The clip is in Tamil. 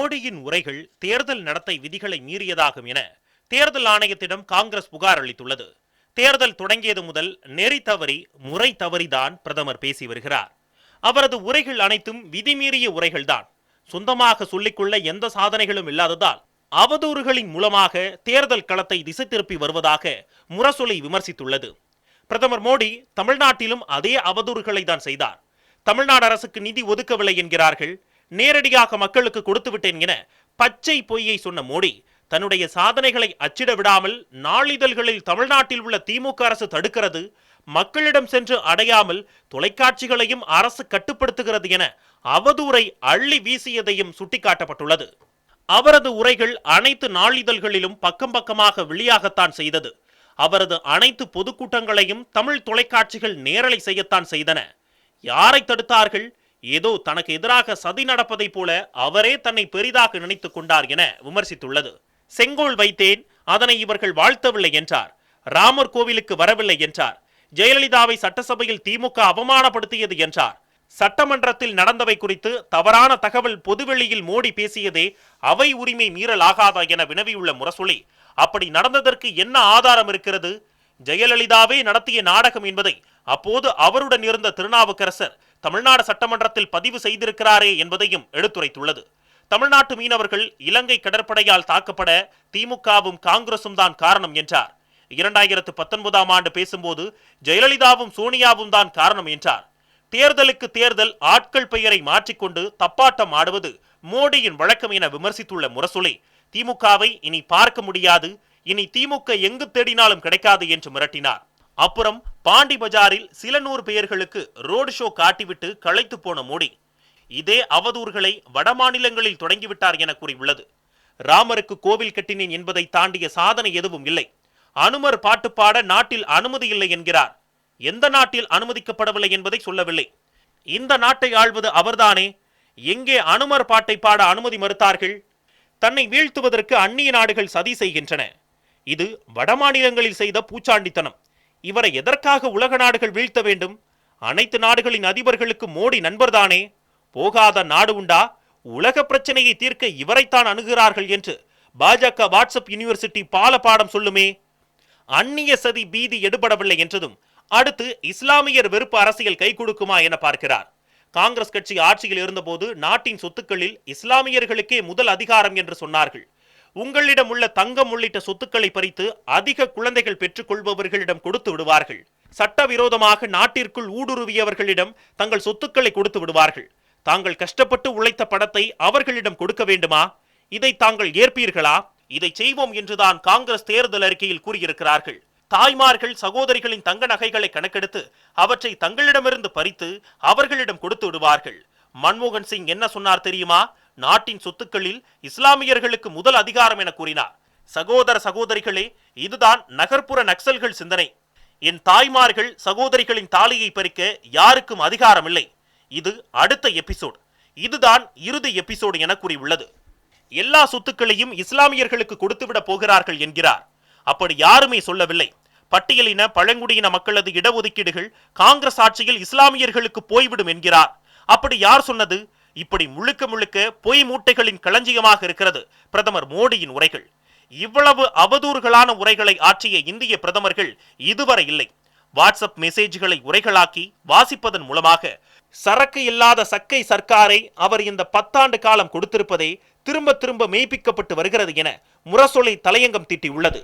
மோடியின் உரைகள் தேர்தல் நடத்தை விதிகளை மீறியதாகும் என தேர்தல் ஆணையத்திடம் காங்கிரஸ் புகார் அளித்துள்ளது. தேர்தல் தொடங்கியது முதல் நெறி தவறி முறை தவறிதான் பிரதமர் பேசி வருகிறார். அவரது உரைகள் அனைத்தும் விதிமீறிய உரைகள்தான். சொந்தமாக சொல்லிக்கொள்ள எந்த சாதனைகளும் இல்லாததால் அவதூறுகளின் மூலமாக தேர்தல் களத்தை திசை திருப்பி வருவதாக முரசொலி விமர்சித்துள்ளது. பிரதமர் மோடி தமிழ்நாட்டிலும் அதே அவதூறுகளை தான் செய்தார். தமிழ்நாடு அரசுக்கு நிதி ஒதுக்கவில்லை என்கிறார்கள். நேரடியாக மக்களுக்கு கொடுத்து விட்டேன் என பச்சை பொய்யை சொன்ன மோடி தன்னுடைய சாதனைகளை அச்சிட விடாமல் நாளிதழ்களில் தமிழ்நாட்டில் உள்ள திமுக அரசு தடுக்கிறது மக்களிடம் சென்று அடையாமல் தொலைக்காட்சிகளையும் அரசு கட்டுப்படுத்துகிறது என அவதூறை அள்ளி வீசியதையும் சுட்டிக்காட்டப்பட்டுள்ளது. அவரது உரைகள் அனைத்து நாளிதழ்களிலும் பக்கம் பக்கமாக வெளியாகத்தான் செய்தது. அவரது அனைத்து பொதுக்கூட்டங்களையும் தமிழ் தொலைக்காட்சிகள் நேரலை செய்யத்தான் செய்தன. யாரை தடுத்தார்கள்? ஏதோ தனக்கு எதிராக சதி நடப்பதைப் போல அவரே தன்னை பெரிதாக நினைத்துக் கொண்டார் என விமர்சித்துள்ளது. செங்கோல் வைத்தேன் அதனை இவர்கள் வாழ்த்தவில்லை என்றார். ராமர் கோவிலுக்கு வரவில்லை என்றார். ஜெயலலிதாவை சட்டசபையில் திமுக அவமானப்படுத்தியது என்றார். சட்டமன்றத்தில் நடந்தவை குறித்து தவறான தகவல் பொதுவெளியில் மோடி பேசியதே அவை உரிமை மீறல் ஆகாதா என வினவியுள்ள முரசொலி அப்படி நடந்ததற்கு என்ன ஆதாரம் இருக்கிறது? ஜெயலலிதாவே நடத்திய நாடகம் என்பதை அப்போது அவருடன் இருந்த திருநாவுக்கரசர் தமிழ்நாடு சட்டமன்றத்தில் பதிவு செய்திருக்கிறாரே என்பதையும் எடுத்துரைத்துள்ளது. தமிழ்நாட்டு மீனவர்கள் இலங்கை கடற்படையால் தாக்கப்பட திமுகவும் காங்கிரசும் தான் காரணம் என்றார். இரண்டாயிரத்து பத்தொன்பதாம் ஆண்டு பேசும்போது ஜெயலலிதாவும் சோனியாவும் தான் காரணம் என்றார். தேர்தலுக்கு தேர்தல் ஆட்கள் பெயரை மாற்றிக்கொண்டு தப்பாட்டம் ஆடுவது மோடியின் வழக்கம் என விமர்சித்துள்ள முரசொலி திமுகவை இனி பார்க்க முடியாது இனி திமுக எங்கு தேடினாலும் கிடைக்காது என்று மிரட்டினார். அப்புறம் பாண்டி பஜாரில் சில நூறு பெயர்களுக்கு ரோடு ஷோ காட்டிவிட்டு களைத்து போன மோடி. இதே அவதூறுகளை வடமாநிலங்களில் தொடங்கிவிட்டார் என கூறியுள்ளது. ராமருக்கு கோவில் கட்டினேன் என்பதை தாண்டிய சாதனை எதுவும் இல்லை. அனுமர் பாட்டு பாட நாட்டில் அனுமதி இல்லை என்கிறார். எந்த நாட்டில் அனுமதிக்கப்படவில்லை என்பதை சொல்லவில்லை. இந்த நாட்டை ஆள்வது அவர்தானே? எங்கே அனுமர் பாட்டை பாட அனுமதி மறுத்தார்கள்? தன்னை வீழ்த்துவதற்கு அந்நிய நாடுகள் சதி செய்கின்றன. இது வடமாநிலங்களில் செய்த பூச்சாண்டித்தனம். இவரை எதற்காக உலக நாடுகள் வீழ்த்த வேண்டும்? அனைத்து நாடுகளின் அதிபர்களுக்கு மோடி நண்பர்தானே? போகாத நாடு உண்டா? உலக பிரச்சனையை தீர்க்க இவரைத்தான் அணுகிறார்கள் என்று பாஜக வாட்ஸ்அப் யூனிவர்சிட்டி பால பாடம் சொல்லுமே. அந்நிய சதி பீதி எடுபடவில்லை என்றதும் அடுத்து இஸ்லாமியர் வெறுப்பு அரசியல் கை கொடுக்குமா என பார்க்கிறார். காங்கிரஸ் கட்சி ஆட்சியில் இருந்தபோது நாட்டின் சொத்துக்களில் இஸ்லாமியர்களுக்கே முதல் அதிகாரம் என்று சொன்னார்கள். உங்களிடம் உள்ள தங்கம் உள்ளிட்ட சொத்துக்களை பறித்து அதிக குழந்தைகள் பெற்றுக் கொள்பவர்களிடம் கொடுத்து விடுவார்கள். சட்டவிரோதமாக நாட்டிற்குள் ஊடுருவியவர்களிடம் தங்கள் சொத்துக்களை கொடுத்து விடுவார்கள். தாங்கள் கஷ்டப்பட்டு உழைத்த படத்தை அவர்களிடம் கொடுக்க வேண்டுமா? இதை தாங்கள் ஏற்பீர்களா? இதை செய்வோம் என்றுதான் காங்கிரஸ் தேர்தல் அறிக்கையில் கூறியிருக்கிறார்கள். தாய்மார்கள் சகோதரிகளின் தங்க நகைகளை கணக்கெடுத்து அவற்றை தங்களிடமிருந்து பறித்து அவர்களிடம் கொடுத்து விடுவார்கள். மன்மோகன் சிங் என்ன சொன்னார் தெரியுமா? நாட்டின் சொத்துக்களில் இஸ்லாமியர்களுக்கு முதல் அதிகாரம் என கூறினார். சகோதர சகோதரிகளே இதுதான் நகர்ப்புற நக்சல்கள் சிந்தனை. என் தாய்மார்கள் சகோதரிகளின் தாலியை பறிக்க யாருக்கும் அதிகாரம் இல்லை இது அடுத்த எபிசோடு. இதுதான் இறுதி எபிசோடு என கூறியுள்ளது. எல்லா சொத்துக்களையும் இஸ்லாமியர்களுக்கு கொடுத்துவிட போகிறார்கள் என்கிறார். அப்படி யாருமே சொல்லவில்லை. பட்டியலின பழங்குடியின மக்களது இடஒதுக்கீடுகள் காங்கிரஸ் ஆட்சியில் இஸ்லாமியர்களுக்கு போய்விடும் என்கிறார். அப்படி யார் சொன்னது? இப்படி முழுக்க முழுக்க பொய் மூட்டைகளின் களஞ்சியமாக இருக்கிறது பிரதமர் மோடியின் உரைகள். இவ்வளவு அவதூறுகளான உரைகளை ஆற்றிய இந்திய பிரதமர்கள் இதுவரை இல்லை. வாட்ஸ்அப் மெசேஜ்களை உரைகளாக்கி வாசிப்பதன் மூலமாக சரக்கு இல்லாத சக்கை சர்க்காரை அவர் இந்த பத்தாண்டு காலம் கொடுத்திருப்பதே திரும்ப திரும்ப மெய்ப்பிக்கப்பட்டு வருகிறது என முரசொலை தலையங்கம் தீட்டியுள்ளது.